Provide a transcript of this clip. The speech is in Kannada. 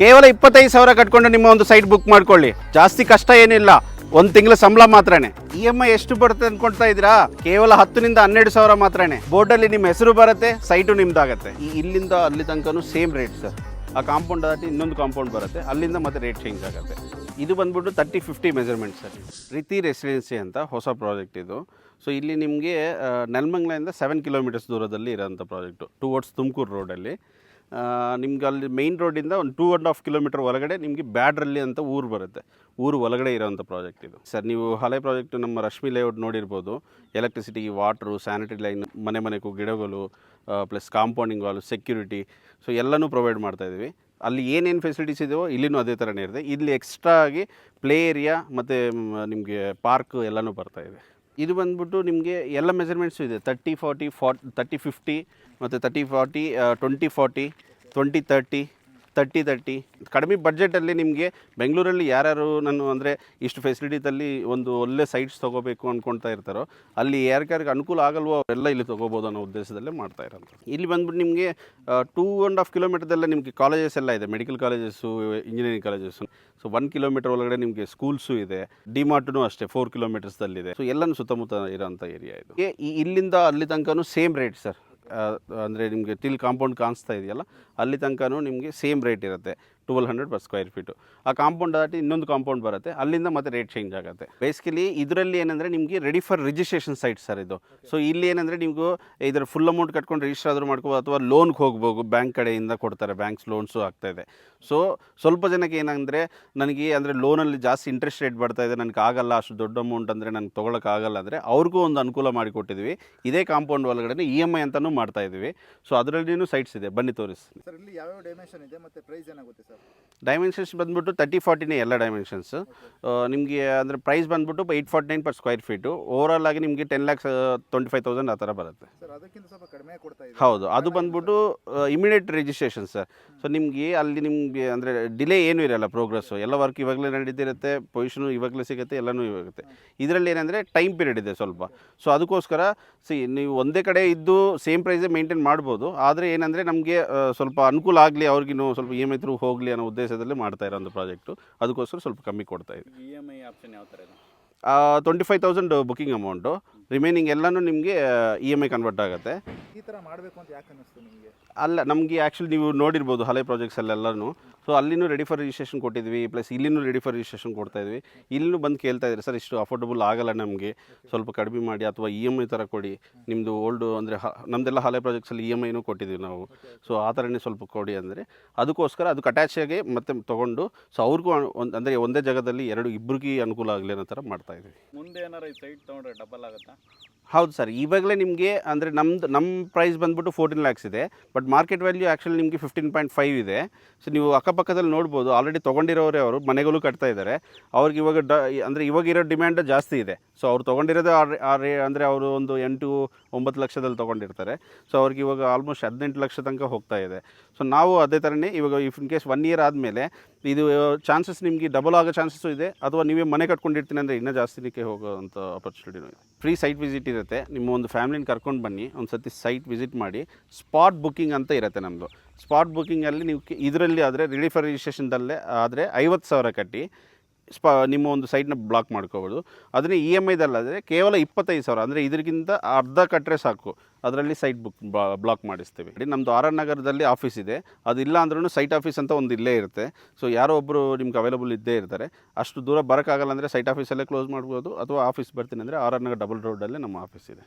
ಕೇವಲ ಇಪ್ಪತ್ತೈದು ಸಾವಿರ ಕಟ್ಕೊಂಡು ನಿಮ್ಮ ಒಂದು ಸೈಟ್ ಬುಕ್ ಮಾಡ್ಕೊಳ್ಳಿ. ಜಾಸ್ತಿ ಕಷ್ಟ ಏನಿಲ್ಲ. ಒಂದು ತಿಂಗಳ ಸಂಬಳ ಮಾತ್ರನೇ. ಇ ಎಂ ಐ ಎಷ್ಟು ಬರುತ್ತೆ ಅನ್ಕೊಳ್ತಾ ಇದ್ದೀರಾ? ಕೇವಲ ಹತ್ತರಿಂದ ಹನ್ನೆರಡು ಸಾವಿರ ಮಾತ್ರನೇ. ಬೋರ್ಡಲ್ಲಿ ನಿಮ್ಮ ಹೆಸರು ಬರುತ್ತೆ ಸೈಟು ನಿಮ್ದಾಗತ್ತೆ. ಈ ಇಲ್ಲಿಂದ ಅಲ್ಲಿ ತನಕನೂ ಸೇಮ್ ರೇಟ್ ಸರ್ ಆ ಕಾಂಪೌಂಡ್ ದಾಟಿ ಇನ್ನೊಂದು ಕಾಂಪೌಂಡ್ ಬರುತ್ತೆ. ಅಲ್ಲಿಂದ ಮತ್ತೆ ರೇಟ್ ಚೇಂಜ್ ಆಗುತ್ತೆ. ಇದು ಬಂದ್ಬಿಟ್ಟು ತರ್ಟಿ ಫಿಫ್ಟಿ ಮೆಜರ್ಮೆಂಟ್ ಸರ್ ರೀತಿ ರೆಸಿಡೆನ್ಸಿ ಅಂತ ಹೊಸ ಪ್ರಾಜೆಕ್ಟ್ ಇದು. ಸೊ ಇಲ್ಲಿ ನಿಮಗೆ ನೆಲಮಂಗ್ಲೆಯಿಂದ ಸೆವೆನ್ ಕಿಲೋಮೀಟರ್ಸ್ ದೂರದಲ್ಲಿ ಇರೋಂಥ ಪ್ರಾಜೆಕ್ಟು ಟುವರ್ಡ್ಸ್ ತುಮಕೂರು ರೋಡಲ್ಲಿ ನಿಮ್ಗೆ ಅಲ್ಲಿ ಮೈನ್ ರೋಡಿಂದ ಒಂದು ಟೂ ಆ್ಯಂಡ್ ಹಾಫ್ ಕಿಲೋಮೀಟರ್ ಒಳಗಡೆ ನಿಮಗೆ ಬ್ಯಾಡ್ರಲ್ಲಿ ಅಂತ ಊರು ಬರುತ್ತೆ. ಊರು ಒಳಗಡೆ ಇರೋವಂಥ ಪ್ರಾಜೆಕ್ಟ್ ಇದು. ಸರ್, ನೀವು ಹಳೆ ಪ್ರಾಜೆಕ್ಟ್ ನಮ್ಮ ರಶ್ಮಿ ಲೇಔಟ್ ನೋಡಿರ್ಬೋದು. ಎಲೆಕ್ಟ್ರಿಸಿಟಿ ವಾಟ್ರು ಸ್ಯಾನಿಟರಿ ಲೈನ್ ಮನೆ ಮನೆಗೂ ಗಿಡಗಳು plus compounding wall security so ಎಲ್ಲನೂ ಪ್ರೊವೈಡ್ ಮಾಡ್ತಾ ಇದ್ದೀವಿ. ಅಲ್ಲಿ ಏನೇನು ಫೆಸಿಲಿಟೀಸ್ ಇದೆಯೋ ಇಲ್ಲಿನೂ ಅದೇ ಥರನೇ ಇರುತ್ತೆ. ಇಲ್ಲಿ ಎಕ್ಸ್ಟ್ರಾ ಆಗಿ ಪ್ಲೇ ಏರಿಯಾ ಮತ್ತು ನಿಮಗೆ ಪಾರ್ಕ್ ಎಲ್ಲನೂ ಬರ್ತಾ ಇದೆ ಬಂದ್ಬಿಟ್ಟು ನಿಮಗೆ ಎಲ್ಲ ಮೆಜರ್ಮೆಂಟ್ಸು ಇದೆ. Thirty forty forty thirty fifty ಮತ್ತು thirty forty twenty forty twenty thirty thirty thirty ಕಡಿಮೆ ಬಜೆಟಲ್ಲಿ ನಿಮಗೆ ಬೆಂಗಳೂರಲ್ಲಿ ಯಾರ್ಯಾರು ನಾನು ಅಂದರೆ ಇಷ್ಟು ಫೆಸಿಲಿಟೀಸಲ್ಲಿ ಒಂದು ಒಳ್ಳೆ ಸೈಟ್ಸ್ ತೊಗೋಬೇಕು ಅಂದ್ಕೊಳ್ತಾ ಇರ್ತಾರೋ, ಅಲ್ಲಿ ಯಾರ್ಯಾರಿಗೆ ಅನುಕೂಲ ಆಗಲ್ವೋ ಅವರೆಲ್ಲ ಇಲ್ಲಿ ತೊಗೋಬೋದು ಅನ್ನೋ ಉದ್ದೇಶದಲ್ಲೇ ಮಾಡ್ತಾ ಇರೋದು. ಇಲ್ಲಿ ಬಂದ್ಬಿಟ್ಟು ನಿಮಗೆ ಟೂ ಆ್ಯಂಡ್ ಹಾಫ್ ಕಿಲೋಮೀಟರ್ದಲ್ಲೇ ನಿಮಗೆ ಕಾಲೇಜಸ್ ಎಲ್ಲ ಇದೆ medical colleges engineering colleges so one kilometre ಒಳಗಡೆ ನಿಮಗೆ ಸ್ಕೂಲ್ಸು ಇದೆ ಡಿಮಾರ್ಟ್ನು ಅಷ್ಟೇ ಫೋರ್ ಕಿಲೋಮೀಟರ್ಸ್ದಲ್ಲಿದೆ ಸೊ ಎಲ್ಲನೂ ಸುತ್ತಮುತ್ತ ಇರೋಂಥ ಏರಿಯಾ ಇದು. ಇಲ್ಲಿಂದ ಅಲ್ಲಿ ತನಕ ಸೇಮ್ ರೇಟ್ ಸರ್ ಅಂದರೆ ನಿಮಗೆ ತಿಲ್ ಕಾಂಪೌಂಡ್ ಕಾಣಿಸ್ತಾ ಇದೆಯಲ್ಲ ಅಲ್ಲಿ ತನಕನೂ ನಿಮಗೆ ಸೇಮ್ ರೇಟ್ ಇರುತ್ತೆ. Twelve hundred per square feet ಆ ಕಾಂಪೌಂಡ್ ದಾಟಿ ಇನ್ನೊಂದು ಕಾಂಪೌಂಡ್ ಬರುತ್ತೆ. ಅಲ್ಲಿಂದ ಮತ್ತೆ ರೇಟ್ ಚೇಂಜ್ ಆಗುತ್ತೆ. ಬೇಸಿಕಲಿ ಇದರಲ್ಲಿ ಏನಂದರೆ ನಿಮಗೆ ready for registration site sir ಇದು. ಸೊ ಇಲ್ಲಿ ಏನಂದರೆ ನಿಮಗೂ ಇದರ ಫುಲ್ ಅಮೌಂಟ್ ಕಟ್ಕೊಂಡು ರಿಜಿಸ್ಟರ್ ಆದರೂ ಮಾಡ್ಕೋಬೋದು, ಅಥವಾ ಲೋನ್ಗೆ ಹೋಗ್ಬೋದು ಬ್ಯಾಂಕ್ ಕಡೆಯಿಂದ ಕೊಡ್ತಾರೆ ಬ್ಯಾಂಕ್ಸ್ ಲೋನ್ಸು ಆಗ್ತಾಯಿದೆ ಸೊ ಸ್ವಲ್ಪ ಜನಕ್ಕೆ ಏನಂದರೆ ನನಗೆ ಅಂದರೆ ಲೋನಲ್ಲಿ ಜಾಸ್ತಿ ಇಂಟ್ರೆಸ್ಟ್ ರೇಟ್ ಬರ್ತಾ ಇದೆ, ನನಗೆ ಆಗಲ್ಲ, ಅಷ್ಟು ದೊಡ್ಡ ಅಮೌಂಟ್ ಅಂದರೆ ನನಗೆ ತೊಗೊಳಕ್ಕಾಗಲ್ಲ ಅಂದರೆ ಅವ್ರಿಗೂ ಒಂದು ಅನುಕೂಲ ಮಾಡಿಕೊಟ್ಟಿದ್ವಿ. ಇದೇ ಕಾಂಪೌಂಡ್ ಒಳಗಡೆ ಇ ಎಂ ಐ ಅಂತಲೂ ಮಾಡ್ತಾ ಇದ್ದೀವಿ ಸೊ ಅದರಲ್ಲಿನೂ ಸೈಟ್ಸ್ ಇದೆ. ಬನ್ನಿ ತೋರಿಸಿ. ಸರ್, ಇಲ್ಲಿ ಯಾವ್ಯಾವ ಡೈಮೆನ್ಷನ್ ಇದೆ ಮತ್ತೆ ಪ್ರೈಸ್ ಏನಾಗುತ್ತೆ ಸರ್? ಡೈಮೆನ್ಷನ್ಸ್ ಬಂದ್ಬಿಟ್ಟು ತರ್ಟಿ ಫಾರ್ಟಿನೇ ಎಲ್ಲ ಡೈಮೆನ್ಷನ್ಸ್ ನಿಮಗೆ ಅಂದರೆ ಪ್ರೈಸ್ ಬಂದ್ಬಿಟ್ಟು eight forty nine per square feet overall ಆಗಿ ನಿಮಗೆ ten lakhs twenty five thousand ಆ ಥರ ಬರುತ್ತೆ. ಸರ್ ಅದಕ್ಕಿಂತ ಸ್ವಲ್ಪ ಕಡಿಮೆ ಕೊಡ್ತಾ ಹೌದು ಅದು ಬಂದ್ಬಿಟ್ಟು ಇಮಿಡಿಯೇಟ್ ರಿಜಿಸ್ಟ್ರೇಷನ್ ಸರ್ ಸೊ ನಿಮಗೆ ಅಲ್ಲಿ ನಿಮಗೆ ಅಂದರೆ ಡಿಲೇ ಏನೂ ಇರಲ್ಲ ಪ್ರೋಗ್ರೆಸ್ಸು ಎಲ್ಲ ವರ್ಕ್ ಇವಾಗಲೇ ನಡೀತಿರುತ್ತೆ ಪೊಸಿಷನು ಇವಾಗಲೇ ಸಿಗುತ್ತೆ ಎಲ್ಲನೂ ಇವಾಗುತ್ತೆ. ಇದರಲ್ಲಿ ಏನಂದರೆ ಟೈಮ್ ಪೀರಿಯಡ್ ಇದೆ ಸ್ವಲ್ಪ. ಸೊ ಅದಕ್ಕೋಸ್ಕರ ಸಿ ನೀವು ಒಂದೇ ಕಡೆ ಇದ್ದು ಸೇಮ್ ಪ್ರೈಸೇ ಮೇಂಟೈನ್ ಮಾಡ್ಬೋದು. ಆದರೆ ಏನಂದರೆ ನಮಗೆ ಸ್ವಲ್ಪ ಅನುಕೂಲ ಆಗಲಿ ಅವ್ರಿಗಿನ್ನೂ ಸ್ವಲ್ಪ ಇ ಎಂ ಐ ಥ್ರೂ ಹೋಗಲಿ ಅನ್ನೋ ಉದ್ದೇಶದಲ್ಲಿ ಮಾಡ್ತಾ ಇರೋ ಒಂದು ಪ್ರಾಜೆಕ್ಟು ಅದಕ್ಕೋಸ್ಕರ ಸ್ವಲ್ಪ ಕಮ್ಮಿ ಕೊಡ್ತಾ ಇದೆ ಇ ಎಂ ಐ ಆಪ್ಷನ್ ಯಾವ ಥರ ಇದೆ? Twenty five thousand booking amount remaining ಎಲ್ಲನೂ ನಿಮಗೆ ಇ ಎಂ ಐ ಕನ್ವರ್ಟ್ ಆಗುತ್ತೆ. ಈ ಥರ ಮಾಡಬೇಕು ಅಂತ ಯಾಕೆ ಅನ್ನಿಸ್ತು ನಿಮಗೆ? ಅಲ್ಲ ನಮಗೆ ಆ್ಯಕ್ಚುಲಿ ನೀವು ನೋಡಿರ್ಬೋದು ಹಳೆ ಪ್ರಾಜೆಕ್ಟ್ಸಲ್ಲೆಲ್ಲನೂ ಸೊ ಅಲ್ಲಿನೂ ರೆಡಿ ಫಾರ್ ರಿಜಿಸ್ಟ್ರೇಷನ್ ಕೊಟ್ಟಿದ್ವಿ ಪ್ಲಸ್ ಇಲ್ಲಿನೂ ರೆಡಿ ಫಾರ್ ರಿಜಿಸ್ಟ್ರೇಷನ್ ಕೊಡ್ತಾ ಇದ್ವಿ. ಇಲ್ಲಿನೂ ಬಂದು ಕೇಳ್ತಾ ಇದ್ದಾರೆ, ಸರ್, ಇಷ್ಟು ಅಫೋರ್ಡಬಲ್ ಆಗಲ್ಲ ನಮಗೆ. ಸ್ವಲ್ಪ ಕಡಿಮೆ ಮಾಡಿ ಅಥವಾ ಇ ಎಂ ಐ ಥರ ಕೊಡಿ. ನಿಮ್ಮದು ಓಲ್ಡು ಅಂದರೆ ಹ ನಮ್ಮದೆಲ್ಲ ಹಳೆ ಪ್ರಾಜೆಕ್ಟ್ಸಲ್ಲಿ ಇ ಎಂ ಐನೂ ಕೊಟ್ಟಿದ್ವಿ ನಾವು. ಸೊ ಆ ಥರನೇ ಸ್ವಲ್ಪ ಕೊಡಿ ಅಂದರೆ. ಅದಕ್ಕೋಸ್ಕರ ಅದಕ್ಕೆ ಅಟ್ಯಾಚ್ ಆಗಿ ಮತ್ತೆ ತೊಗೊಂಡು ಸೊ ಅವ್ರಿಗೂ ಒಂದು, ಅಂದರೆ ಒಂದೇ ಜಾಗದಲ್ಲಿ ಎರಡು ಇಬ್ಬರಿಗೆ ಅನುಕೂಲ ಆಗಲಿ ಅನ್ನೋ ಥರ ಮಾಡ್ತಾ ಇದ್ವಿ ಮುಂದೆ ಏನಾರು ಈ ಸೈಟ್ ತೊಗೊಂಡ್ರೆ ಡಬಲ್ ಆಗುತ್ತಾ? ಹೌದು ಸರ್. ಇವಾಗಲೇ ನಿಮಗೆ ಅಂದರೆ ನಮ್ಮದು ನಮ್ಮ ಪ್ರೈಸ್ ಬಂದ್ಬಿಟ್ಟು ಫೋರ್ಟೀನ್ ಲ್ಯಾಕ್ಸ್ ಇದೆ. ಬಟ್ ಮಾರ್ಕೆಟ್ ವ್ಯಾಲ್ಯೂ ಆ್ಯಕ್ಚುಲಿ ನಿಮಗೆ ಫಿಫ್ಟೀನ್ ಪಾಯಿಂಟ್ ಫೈವ್ ಇದೆ. ಸೊ ನೀವು ಅಕ್ಕಪಕ್ಕದಲ್ಲಿ ನೋಡ್ಬೋದು. ಆಲ್ರೆಡಿ ತೊಗೊಂಡಿರೋರೇ ಅವರು. ಮನೆಗಳು ಕಟ್ತಾ ಇದ್ದಾರೆ. ಅವ್ರಿಗೆ ಇವಾಗ ಡ, ಅಂದರೆ ಇವಾಗ ಇರೋ ಡಿಮ್ಯಾಂಡ್ ಜಾಸ್ತಿ ಇದೆ. ಸೊ ಅವ್ರು ತೊಗೊಂಡಿರೋದೇ ಆರ್ ಅಂದರೆ ಅವರು ಒಂದು ಎಂಟು, ಒಂಬತ್ತು ಲಕ್ಷದಲ್ಲಿ ತೊಗೊಂಡಿರ್ತಾರೆ. ಸೊ ಅವ್ರಿಗೆ ಇವಾಗ ಆಲ್ಮೋಸ್ಟ್ ಹದಿನೆಂಟು ಲಕ್ಷ ತನಕ ಹೋಗ್ತಾ ಇದೆ. ಸೊ ನಾವು ಅದೇ ಥರನೇ ಇವಾಗ if in case one year ಆದಮೇಲೆ ಇದು ಚಾನ್ಸಸ್ ನಿಮಗೆ ಡಬಲ್ ಆಗೋ ಚಾನ್ಸಸ್ಸು ಇದೆ. ಅಥವಾ ನೀವೇ ಮನೆ ಕಟ್ಕೊಂಡಿರ್ತೀನಿ ಅಂದರೆ ಇನ್ನೂ ಜಾಸ್ತಿನಿಕ್ಕೆ ಹೋಗೋವಂಥ ಆಪರ್ಚುನಿಟಿನೂ ಇದೆ. ಫ್ರೀ ಸೈಟ್ ವಿಸಿಟ್ ಇರುತ್ತೆ. ನಿಮ್ಮ ಒಂದು ಫ್ಯಾಮಿಲಿನ ಕರ್ಕೊಂಡು ಬನ್ನಿ. ಒಂದು ಸರ್ತಿ ಸೈಟ್ ವಿಸಿಟ್ ಮಾಡಿ. ಸ್ಪಾಟ್ ಬುಕ್ಕಿಂಗ್ ಅಂತ ಇರುತ್ತೆ ನಮ್ಮದು ಸ್ಪಾಟ್ ಬುಕ್ಕಿಂಗಲ್ಲಿ ನೀವು ಇದರಲ್ಲಿ ಆದರೆ ರೆಡಿ ಫಾರ್ ರಿಜಿಸ್ಟ್ರೇಷನ್ದಲ್ಲೇ ಆದರೆ ಐವತ್ತು ಸಾವಿರ ಕಟ್ಟಿ. ಸ್ಪಾ ನಿಮ್ಮ ಒಂದು ಸೈಟ್ನ ಬ್ಲಾಕ್ ಮಾಡ್ಕೋಬೋದು. ಅದನ್ನೇ ಇ ಎಂ ಐದಲ್ಲಾದರೆ ಕೇವಲ ಇಪ್ಪತ್ತೈದು ಸಾವಿರ, ಅಂದರೆ ಇದಕ್ಕಿಂತ ಅರ್ಧ ಕಟ್ಟರೆ ಸಾಕು. ಅದರಲ್ಲಿ ಸೈಟ್ ಬುಕ್ ಬ್ಲಾಕ್ ಮಾಡಿಸ್ತೀವಿ. ನಮ್ಮದು ಆರ್ ಆರ್ ನಗರದಲ್ಲಿ ಆಫೀಸ್ ಇದೆ. ಅದು ಇಲ್ಲ ಅಂದ್ರೂ ಸೈಟ್ ಆಫೀಸ್ ಅಂತ ಒಂದು ಇಲ್ಲೇ ಇರುತ್ತೆ. ಸೊ, ಯಾರೋ ಒಬ್ಬರು ನಿಮ್ಗೆ ಅವೈಲಬಲ್ ಇದ್ದೇ ಇರ್ತಾರೆ. ಅಷ್ಟು ದೂರ ಬರೋಕ್ಕಾಗಲ್ಲ ಅಂದರೆ ಸೈಟ್ ಆಫೀಸಲ್ಲೇ ಕ್ಲೋಸ್ ಮಾಡ್ಬೋದು, ಅಥವಾ ಆಫೀಸ್ ಬರ್ತೀನಿ ಅಂದರೆ ಆರ್ ಆರ್ ನಗರ್ ಡಬಲ್ ರೋಡಲ್ಲೇ ನಮ್ಮ ಆಫೀಸ್ ಇದೆ.